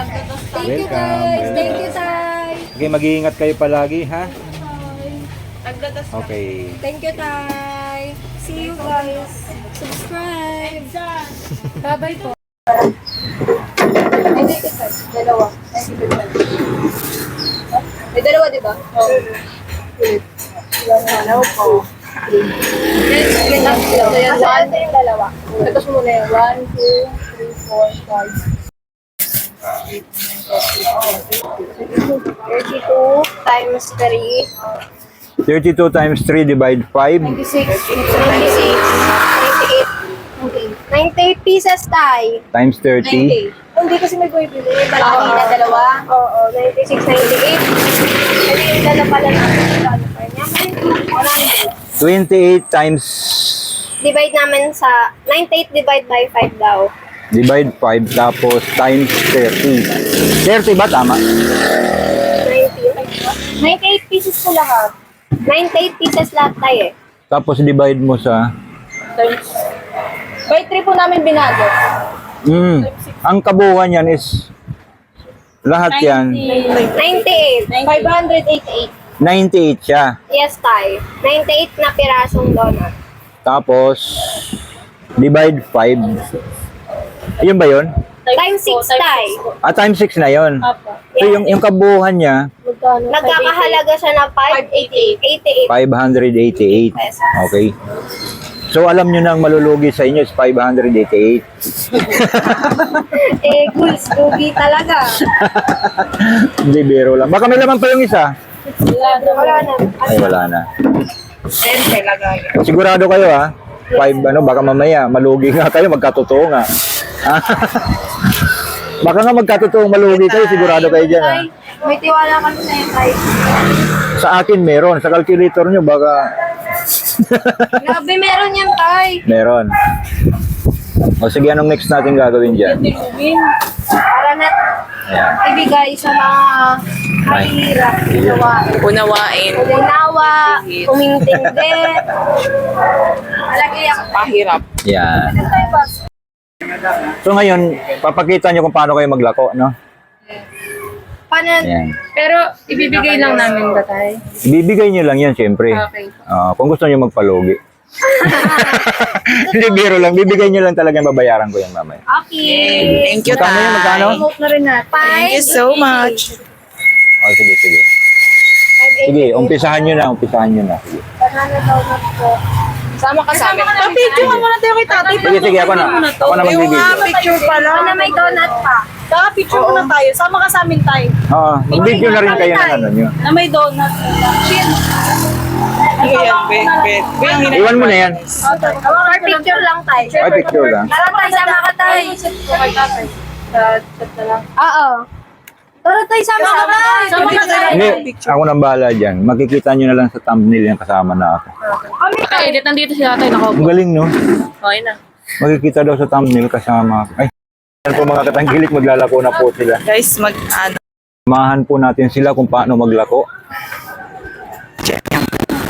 Thank you guys. Thank you, Tay. Okay, mag-iingat kayo palagi, ha? Okay. Thank you, Tay. See you guys. Subscribe. Bye-bye po. Ay, thank you, Tay. Dalawa. Thank you, Tay. May dalawa, di ba? Oo. Dalawa po. Yun. Ito yan. Saan yung dalawa? Ito muna yung 1, 2, 3, 4, 5, 32 times 3. 32 times 3 divide 5. 96. 96. 98 pieces tayo. Times 30. Hindi kasi may bumibili. Malaki na dalawa. Oo, 96, 98. Hindi yung dalawa pala. Ano niya? 28 times Divide namin sa 98 divide by 5 daw. Divide 5 tapos times 30. 30 ba tama? 90. 98 pieces po lahat. 98 pieces lahat tayo eh. Tapos divide mo sa By 3 po namin binago. mm, ang kabuuan yan is lahat yan 98. 588. 98 siya. Yes, tayo. 98 na pirasong donut. Tapos divide 5. Yun ba yun? Times 6 tayo. Ah, times 6 na yun. So yung, yung kabuuan niya, Nagkakahalaga siya na 588. 588. Okay. So alam nyo na ang malulugi sa inyo is 588. Eh, cool, Scooby talaga. Hindi biro lang. Baka may laman pa yung isa. Wala na. Ay, wala na. Sigurado kayo ha? Five, ano, baka mamaya, malugi nga kayo, magkatotoo nga. baka nga magkatotoong malugi kayo, sigurado kayo dyan ha? Tay, may tiwala kami sa iyo, Tay. Sa akin meron, sa calculator nyo baka Grabe, meron yan, Tay. meron. O sige, anong next natin gagawin dyan? Para na Ayan. ibigay sa mga kahirap, ginawa. Unawain. Uminawa, umintindi. Malagay ako. Pahirap. Yan. Tay, boss. So ngayon, papakita nyo kung paano kayo maglako, no? Paano? Ayan. Pero ibibigay lang namin ba tayo? Ibibigay nyo lang yan, syempre. Okay. Ah, kung gusto nyo magpalugi. Hindi, biro lang. Bibigay nyo lang talaga yung babayaran ko yan mamaya. Okay. Thank you, Magkano yun? Magkano? Tay. Smoke na rin natin. Thank you so much. Oh, sige, sige. Sige, umpisahan nyo na, umpisahan nyo na. Sige, Banana donut po. Sama ka sa amin. Pa-picture ka muna tayo kay tatay. sige, sige ako na. Ako na Yung nga, magbibigay. picture pa lang. Ano may donut pa? Saka picture muna tayo. Sama ka sa amin tayo. Oo, mag-video na rin kayo ng ano nyo. Na may donut. Bet. Kuya, ang Iwan mo na yan. For picture lang tayo. Ay, picture lang. Tara tayo, sama ka tayo. Oo. Tara tayo, sama ka tayo. Sama ka tayo. Hindi, ako nang bahala dyan. Makikita nyo na lang sa thumbnail yung kasama na ako. Kami tayo. Edit, nandito si tatay. Nako. Ang galing, no? Okay na. Makikita daw sa thumbnail kasama ako. Ay, yan po mga katanggilik, maglalako na po sila. Guys, mag, ano, Samahan po natin sila kung paano maglako.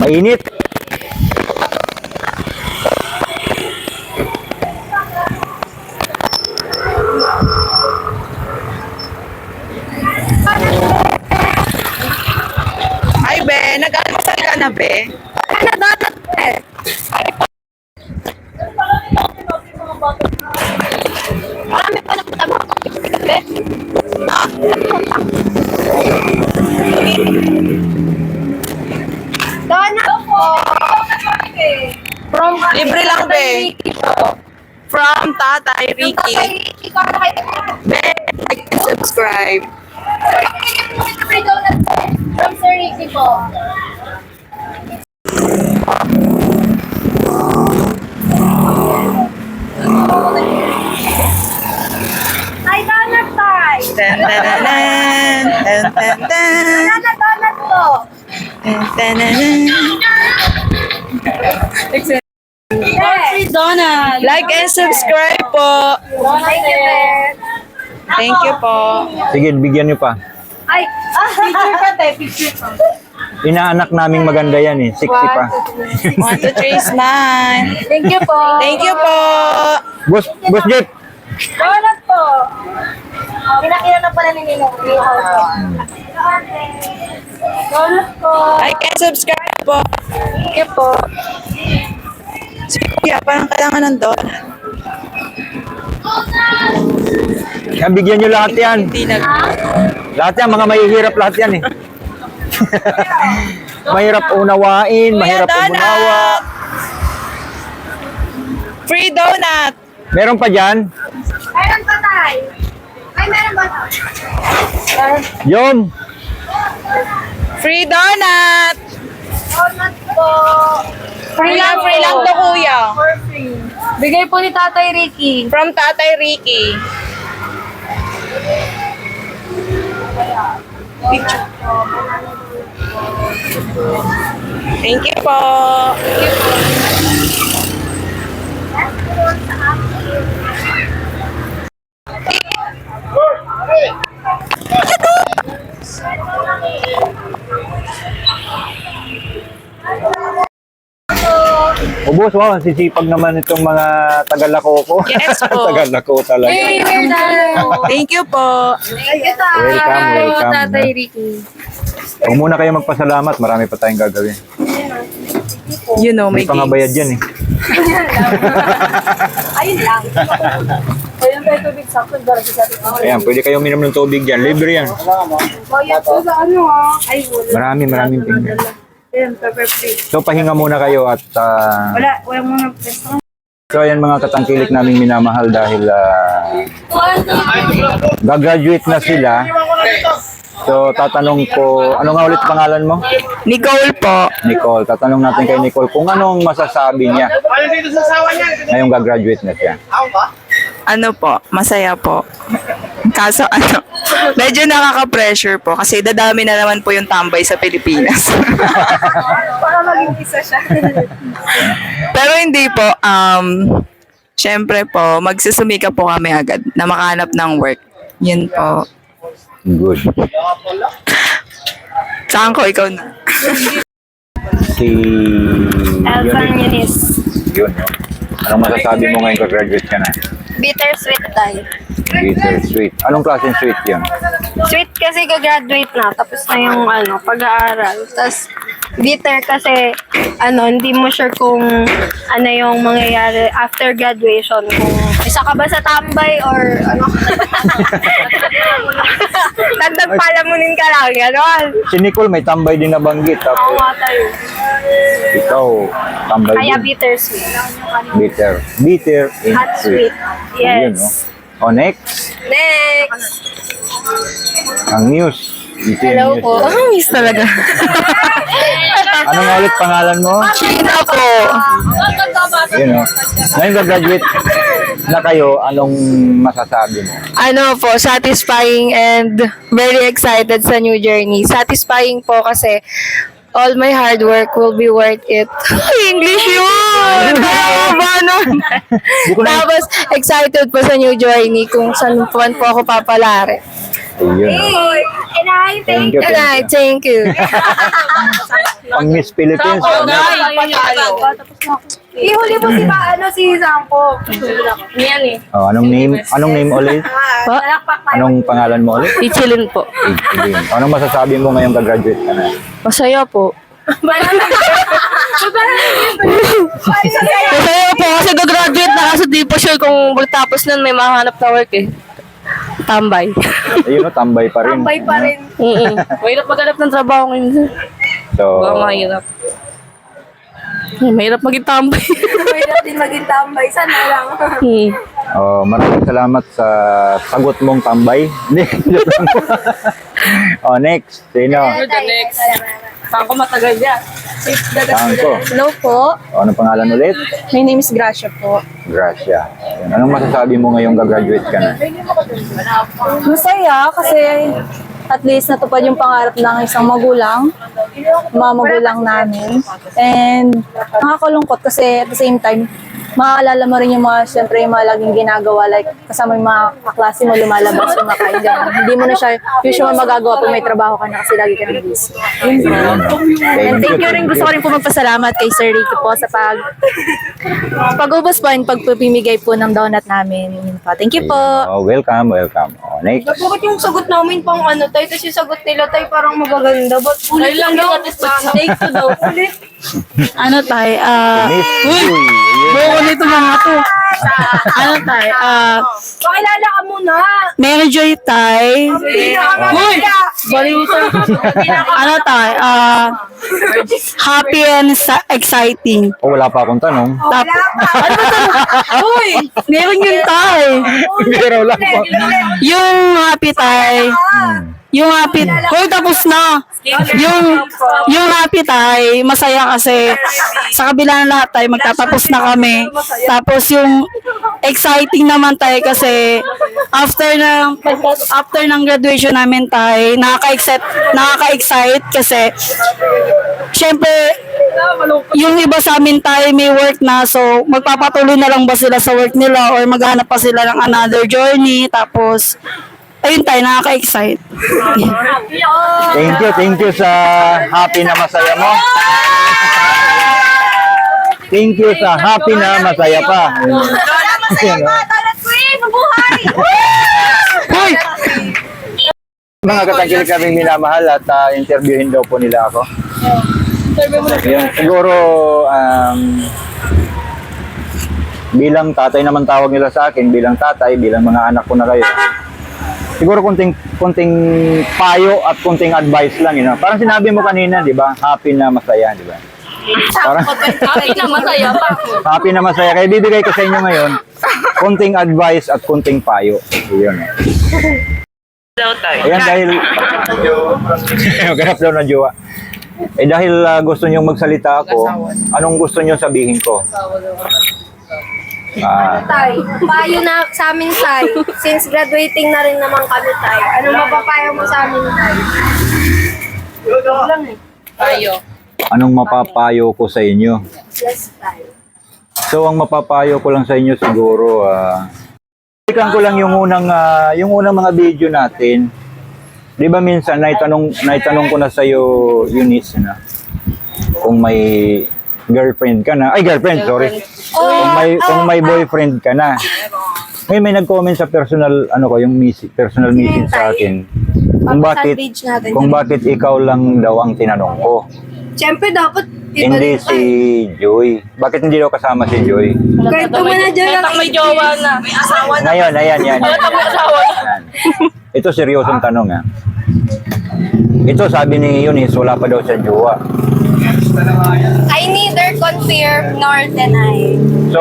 Mainit. Hi, be. Nag-almasal ka na, be. Ano donut eh? Marami pa nakatama ko. Donut po. From Libre lang, be. From Tatay Ricky. Na kayo. Be, like subscribe. Sir Ricky po. Ay, donut tayo. Tan, tan, tan, tan, tan, tan, tan, Donut, donut po. tan, tan, tan. Yes. Donut. Like and subscribe po. Thank you. Thank you po. Sige, bigyan nyo pa. Ay, Picture ka tayo. Picture ka. Inaanak naming maganda yan eh. 60 pa. One, two, three, smile. thank you po. Thank you po. Boss, Boss Jeff, Donut po. Pinakita na pala ni Ninong. I can subscribe po. Thank you po. Sige, parang kailangan ng donut. Yan, bigyan nyo lahat yan. Lahat yan, mga mahihirap lahat yan eh. mahirap unawain, Kuya mahirap donut! umunawa. Free donut! Meron pa dyan? Meron pa tayo. Ay, meron ba tayo? Yun. Free donut! Donut po. Free lang, free lang to kuya. Bigay po ni Tatay Ricky. From Tatay Ricky. Picture. Thank you po. Ubus, wow, sisipag naman itong mga tagalako ko. Yes po. tagalako talaga. Thank you po. Thank you, Tay. Welcome, welcome. Tatay Ricky. Huwag muna kayo magpasalamat, marami pa tayong gagawin. You know, May may pangabayad games. yan eh. Ayun lang. Ayun tayo tubig sa akin. Para sa. Ayan, pwede kayo minom ng tubig dyan. Libre yan. Bayad sa ano ah. Ay, wala. Marami, maraming tingnan. Ayun, pepper plate. So, pahinga muna kayo at ah, Wala, wala muna pwesto. So ayan mga katangkilik naming minamahal dahil ah, gagraduate na sila. So tatanong ko, ano nga ulit pangalan mo? Nicole po. Nicole. Tatanong natin kay Nicole kung anong masasabi niya ngayong gagraduate na siya. Ano po, masaya po. Kaso ano, medyo nakaka-pressure po kasi dadami na naman po yung tambay sa Pilipinas. Para maging isa siya. Pero hindi po, um, syempre po, magsusumika po kami agad na makahanap ng work. Yun po. Good. Saan ko ikaw na? Si Elsa yun, Muniz. yun. no? Anong masasabi mo ngayong gagraduate ka na? Bittersweet tayo. Bitter sweet. Anong klaseng sweet yun? Sweet kasi ka-graduate na, tapos na yung ano, pag-aaral. Tapos bitter kasi ano, hindi mo sure kung ano yung mangyayari after graduation. Kung isa ka ba sa tambay or ano. Dagdag palamunin ka lang, gano'n. Si Nicole may tambay din nabanggit. Oo Tapos nga tayo. Ikaw, tambay Kaya din. bittersweet. Bitter. Bitter and Hot sweet. sweet. Yun, no? Yes. O next, Next. ang news. Ito yung Hello news. po. Miss talaga. Ano nga ulit pangalan mo? China po. Yun, no? Ngayon gagraduate na kayo, anong masasabi mo? ano po, satisfying and very excited sa new journey. Satisfying po kasi all my hard work will be worth it. English yun! Tama nun? Tapos, excited po sa new journey kung saan po ako papalari. Ayun, no? And I Thank you, And I, thank you. thank you. Pang Miss Philippines. ano? Ihuli mo si ba, ano, si Sampo. Yan eh. Oh, anong name? Anong name ulit? Tayo. Anong pangalan mo ulit? Ichilin po. Igilin. Anong masasabi mo ngayong gagraduate ka na? Masaya po. Masaya po kasi gagraduate na kasi di po sure kung magtapos nun may mahanap na work eh. Tambay. Ayun, no? tambay pa rin. Tambay pa rin. Mm Mahirap maghanap ng trabaho ngayon. So, Baka mahirap. Hmm, Mahirap maging tambay. Mahirap din maging tambay. Sana lang. hmm. oh, maraming salamat sa sagot mong tambay. Hindi, joke lang. oh, next. Sino? the next. Saan ko matagal yan? Saan ko? Hello po. Oh, anong pangalan ulit? My name is Gracia po. Gracia. Yun. Anong masasabi mo ngayong gagraduate ka na? Masaya kasi at least natupad yung pangarap ng isang magulang, mga magulang namin. And nakakalungkot kasi at the same time, maaalala mo rin yung mga, syempre, yung mga laging ginagawa, like, kasama yung mga kaklase mo, lumalabas, kumakain, ganun. Hindi mo na siya usual magagawa pag may trabaho ka na kasi lagi ka nang busy. And thank you rin, gusto ko rin po magpasalamat kay Sir Ricky po sa pag pag-ubos po and pagpipimigay po ng donut namin. Thank you po. Oh, welcome, welcome. Next. Bakit yung sagot namin pang ano tayo, tapos yung sagot nila tayo parang magaganda. Ba't ulit lang daw? Take to daw. Ulit. Ano tayo? Ah, Miss Uy. Buko nito mga to. ano tayo? Ah, Pakilala ka muna. Mary Joy Tay. Uy! ano tayo? Ah, happy and sa- exciting. Oh, wala pa akong tanong. Tapos, ano ba ito? Uy, meron yun tay. Pero wala pa. Yung happy tay. Yung happy, hoy tapos na. Yung yung happy tay, masaya kasi sa kabila ng lahat tay magtatapos na kami. Tapos yung exciting naman tay kasi after ng after ng graduation namin tay, nakaka-excite nakaka-excite kasi syempre yung iba sa amin tayo may work na so magpapatuloy na lang ba sila sa work nila or maghanap pa sila ng another journey tapos ayun tayo nakaka-excite Thank you, thank you sa happy na masaya mo. Thank you sa happy na masaya pa. Ayan, oh. Hoy! Mga katangkilik kaming minamahal at ah, interviewin daw po nila ako. Yun, siguro um, bilang tatay naman tawag nila sa akin, bilang tatay, bilang mga anak ko na kayo. Siguro kunting kunting payo at kunting advice lang, you know. Parang sinabi mo kanina, 'di ba? Happy na masaya, 'di ba? Parang Bakit na masaya pa? happy na masaya. Kaya bibigay ko sa inyo ngayon, kunting advice at kunting payo. Yun. Ayan dahil ganap daw na jowa. Eh dahil ah, gusto niyo magsalita ako, anong gusto niyo sabihin ko? Ah, Tay, payo na sa amin, Tay. Since graduating na rin naman kami, Tay. Anong mapapayo mo sa amin, Tay? anong mapapayo ko sa inyo? Yes, Tay. So ang mapapayo ko lang sa inyo siguro ah balikan ko lang yung unang ah, yung unang mga video natin. 'Di ba minsan naitanong naitanong ko na sa iyo Eunice na kung may girlfriend ka na. Ay girlfriend, sorry. Kung may kung may boyfriend ka na. May may nag-comment sa personal ano ko yung message, personal message sa akin. Kung bakit natin. kung bakit ikaw lang daw ang tinanong ko. Siyempre, dapat iba Hindi din, si Joy. Bakit hindi daw kasama si Joy? Kwento mo na dyan ang may jowa na. Ngayon, ayan, yan. Yan. Ito seryosong tanong ha. Ito sabi ni Eunice, wala pa daw sa jowa. I neither confirm nor deny. So,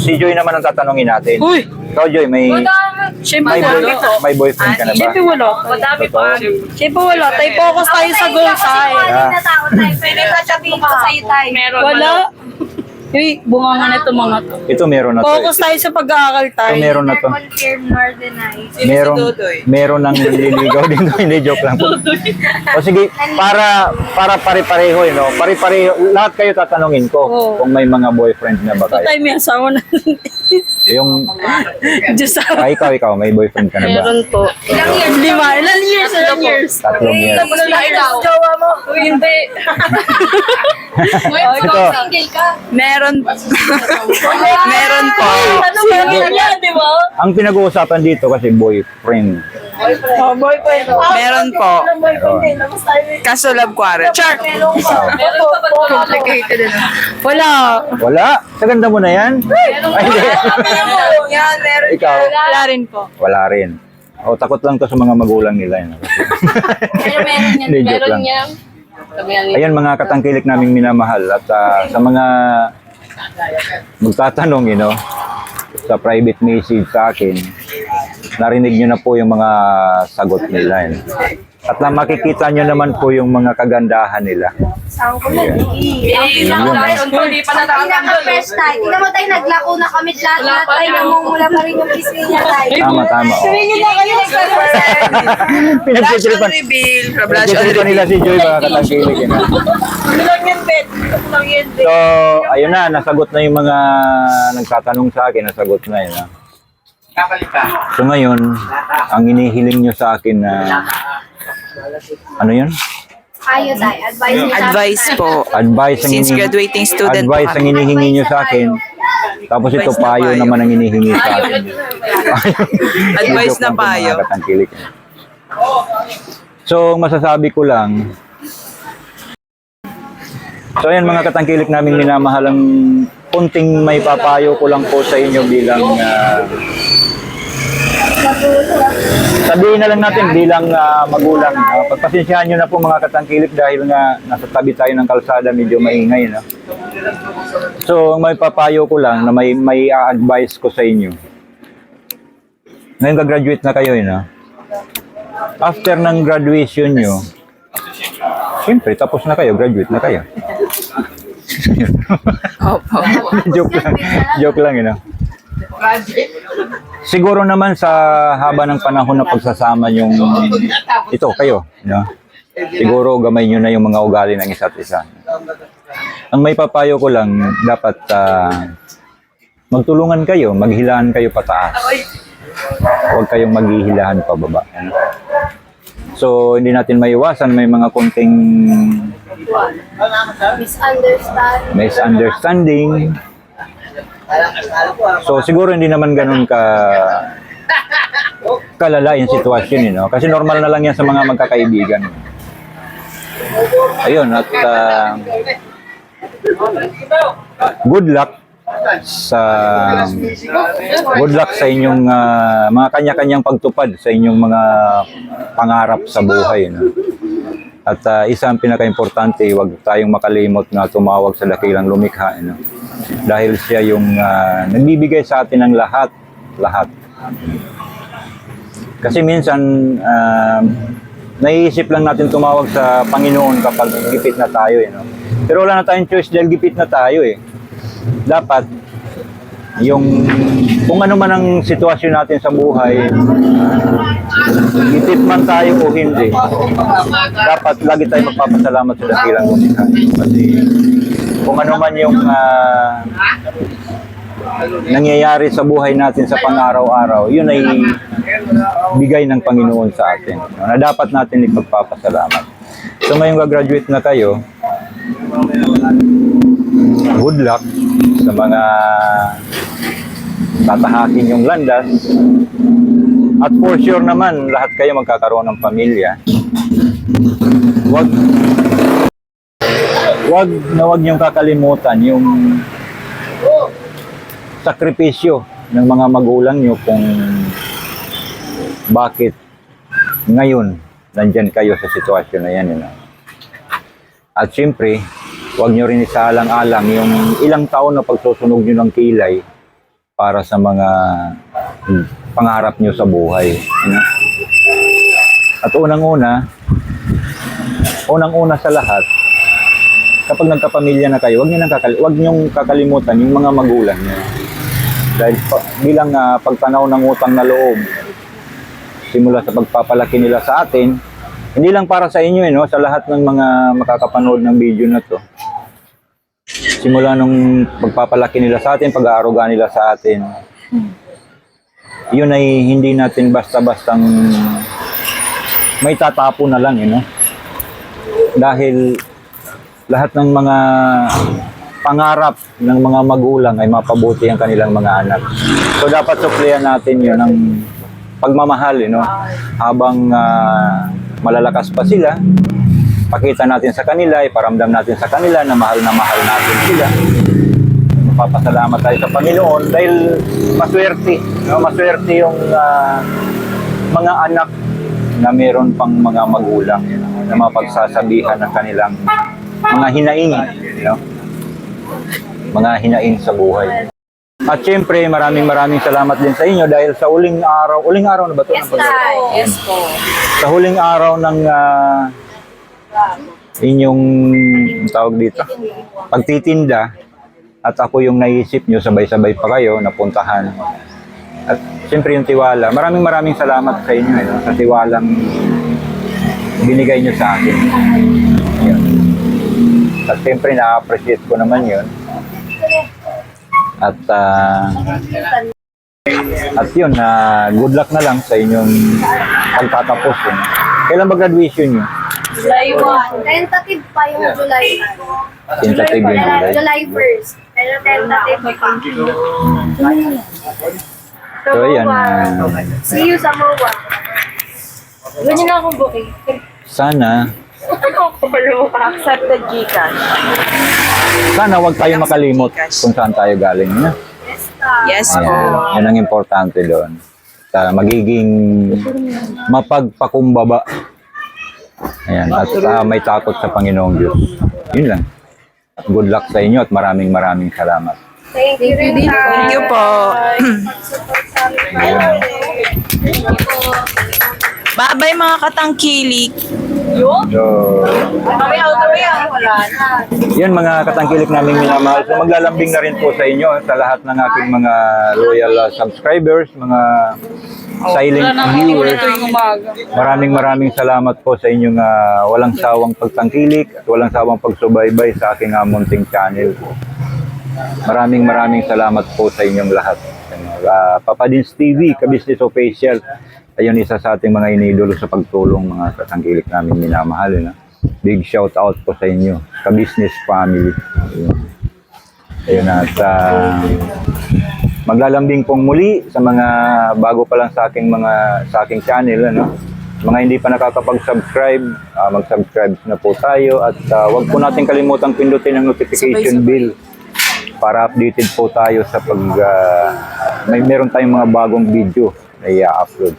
si Joy naman ang tatanungin natin. Uy! Ikaw Joy, may, Siyempre may, boy, may boyfriend ka na ba? Siyempre wala. Madami pa. Siyempre wala. Tayo focus tayo sa goal tayo. Yeah. na tao, Tay. Pwede sasabihin ko sa'yo, Tay. Wala. Uy, bunga nga nito mga to. Ito meron na to. Focus tayo sa pag-aaral Ito tayo. meron na to. confirm nor deny. Meron, meron nang nililigaw dito. Hindi, joke lang. O sige, para para pare-pareho, eh, no? Pare-pareho, lahat kayo tatanungin ko Oo. kung may mga boyfriend na ba kayo. Tayo may asawa na. Yung, Diyos sa ah, ikaw, ikaw, may boyfriend ka na ba? Meron po. Ilang years? Lima. Ilang years? Ilang years? Tatlong years. Tapos na ikaw. Jowa mo. Hindi. Ito, Single ka. Meron Meron po. Ano meron yan, di ba? ang pinag-uusapan dito kasi boyfriend. Oh, boyfriend. Meron po. Kaso love quarrel. Char! Ikaw. Wala. Wala? Sa ganda mo na yan? Ay, hindi. Yan, meron. Ikaw? Wala rin po. Wala rin. O, takot lang to sa mga magulang nila. Yun. Pero meron yan. Joke lang. Ayan mga katangkilik naming minamahal at ah, sa mga magtatanong, you know, sa private message sa akin, narinig nyo na po yung mga sagot nila. Yun. At na makikita nyo naman po yung mga kagandahan nila. Pinaka-fresh tayo. Tingnan mo tayo, naglako na kami lahat. Tayo namumula pa rin yung pisngi niya tayo. Tama, tama. Oh. Pinagsitripan. reveal. Blush on Pinagsitripan nila si Joy, mga katangkilik. Yun, ah. So, ayun na, nasagot na yung mga nagtatanong sa akin, nasagot na yun. ah. So ngayon, ang inihiling nyo sa akin na, ano yun? Ayos tayo. Advice niya. Advice po. Advice ang Since graduating student po Advice ang kami. hinihingi nyo sa akin. Tapos ito Advice na payo payo. naman ang hinihingi sa akin. Advice Joke na lang po, mga payo. katangkilik. So, masasabi ko lang, So ayan mga katangkilik namin minamahalang kunting may papayo ko lang po sa inyo bilang ah, sabihin na lang natin bilang ah, magulang. Ah, pagpasensyahan nyo na po mga katangkilik dahil nga nasa tabi tayo ng kalsada medyo maingay. No? So ang may papayo ko lang na may, may advice ko sa inyo. Ngayon ka-graduate na kayo, yun, ah. After ng graduation nyo, Siyempre, tapos na kayo, graduate na kayo. Opo. joke lang. Joke lang, yun. ah. Siguro naman sa haba ng panahon na pagsasama yung ito kayo, no? Siguro gamay nyo na yung mga ugali ng isa't isa. Ang may papayo ko lang, dapat ah, magtulungan kayo, maghilaan kayo pataas. Huwag kayong maghihilahan pababa. Ano? So, hindi natin maiwasan, may mga konting Misunderstand. misunderstanding. So siguro hindi naman ganun ka kalala yung sitwasyon, you know? Kasi normal na lang yan sa mga magkakaibigan. Ayun, at ah, good luck sa good luck sa inyong ah, mga kanya-kanyang pagtupad sa inyong mga pangarap sa buhay. No? At ah, isa ang pinaka-importante, huwag tayong makalimot na tumawag sa dakilang lumikha. No? Dahil siya yung ah, nagbibigay sa atin ng lahat, lahat. Kasi minsan, ah, naiisip lang natin tumawag sa Panginoon kapag gipit na tayo. Eh, no? Pero wala na tayong choice dahil gipit na tayo eh. Dapat, yung kung ano man ang sitwasyon natin sa buhay, gipit man tayo o hindi, dapat lagi tayo magpapasalamat sa dakilang. Kasi kung ano man yung ah, nangyayari sa buhay natin sa pang-araw-araw, yun ay bigay ng Panginoon sa atin. Na dapat natin ipagpapasalamat. So ngayong gagraduate na kayo, good luck sa mga tatahakin yung landas. At for sure naman, lahat kayo magkakaroon ng pamilya. Wag wag na wag niyong kakalimutan yung sakripisyo ng mga magulang niyo kung bakit ngayon nandyan kayo sa sitwasyon na yan. Yun. At siyempre, huwag nyo rin isaalang-alang yung ilang taon na pagsusunog nyo ng kilay para sa mga pangarap nyo sa buhay. You? At unang-una, unang-una sa lahat, kapag nagkapamilya na kayo, huwag nyo, nang kakal- huwag nyong kakalimutan yung mga magulang nyo. Dahil pa- bilang ah, pagtanaw ng utang na loob, simula sa pagpapalaki nila sa atin, hindi lang para sa inyo, eh, no? sa lahat ng mga makakapanood ng video na to. Simula nung pagpapalaki nila sa atin, pag-aaruga nila sa atin, yun ay hindi natin basta-bastang may tatapo na lang, you know? Dahil lahat ng mga pangarap ng mga magulang ay mapabuti ang kanilang mga anak. So dapat suklayan natin yun ng pagmamahal, you know? habang ah, malalakas pa sila, pakita natin sa kanila, iparamdam natin sa kanila na mahal na mahal natin sila. Mapapasalamat tayo sa Panginoon dahil maswerte, no? maswerte yung ah, mga anak na meron pang mga magulang you know, na mapagsasabihan ng kanilang mga hinaing, you know? mga hinaing sa buhay. At syempre, maraming maraming salamat din sa inyo dahil sa uling araw, uling araw na ba ito? Yes, Yes po. Sa huling araw ng ah, inyong tawag dito, pagtitinda, at ako yung naisip nyo, sabay-sabay pa kayo, napuntahan. At syempre yung tiwala. Maraming maraming salamat sa inyo eh, sa tiwalang binigay nyo sa akin. Yun. At syempre na-appreciate ko naman yun. At ah, at yun, na good luck na lang sa inyong pagtatapos. Yun. Kailan ba graduation nyo? Tentative pa yung July. Tentative yun. July. July 1st. Pero tentative pa. So, ayan. ah, See you sa MOA. Ganyan na akong booking. sana, Accepted Gcash. sana wag tayo makalimot kung saan tayo galing. No? Yes po. Ayan, yan ang importante doon. Sa magiging mapagpakumbaba. Ayan, at ah, may takot sa Panginoong Diyos. Yun lang. At good luck sa inyo at maraming maraming salamat. Thank you rin. Thank you po. Ayan. Bye-bye mga katangkilik. So, yan mga katangkilik namin minamahal. So maglalambing na rin po sa inyo sa lahat ng aking mga loyal uh, subscribers, mga silent viewers. Maraming maraming salamat po sa inyong uh, walang sawang pagtangkilik at walang sawang pagsubaybay sa aking uh, munting channel. Maraming maraming salamat po sa inyong lahat. Uh, Papadins TV, Kabisnes Official. Ayun isa sa ating mga inidolo sa pagtulong mga katangkilik namin minamahal. Yun, ah. Big shout out po sa inyo, Kabisnes Family. Ayun. Ayun at ah, maglalambing pong muli sa mga bago pa lang sa aking mga sa aking channel ano. Mga hindi pa nakakapag-subscribe, ah, mag-subscribe na po tayo at ah, wag po natin kalimutang pindutin ang notification bell para updated po tayo sa pag ah, may meron tayong mga bagong video na i-upload.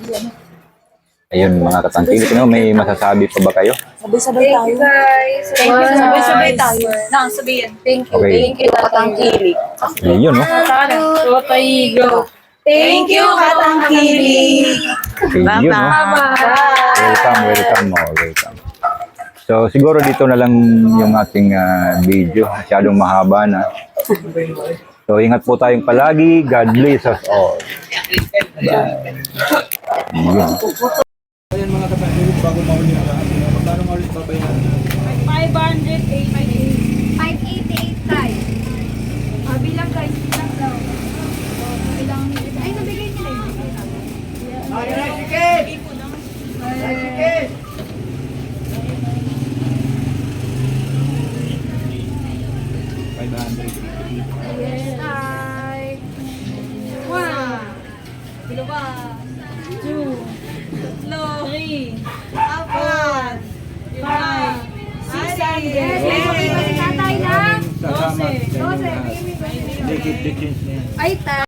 Ayun mga katangkilik, no? may masasabi pa ba kayo? Sabay-sabay tayo. guys. Thank you. Sabay-sabay tayo. Nang sabihin. Thank you. Okay. Thank you, katangkilik. Ayun, no? Thank you, katangkilik. Okay, yun, no? Welcome, welcome, oh, welcome. So, siguro dito na lang yung ating ah, video. Masyadong mahaba na. So, ingat po tayong palagi. God bless us all. Bye. Yun. 588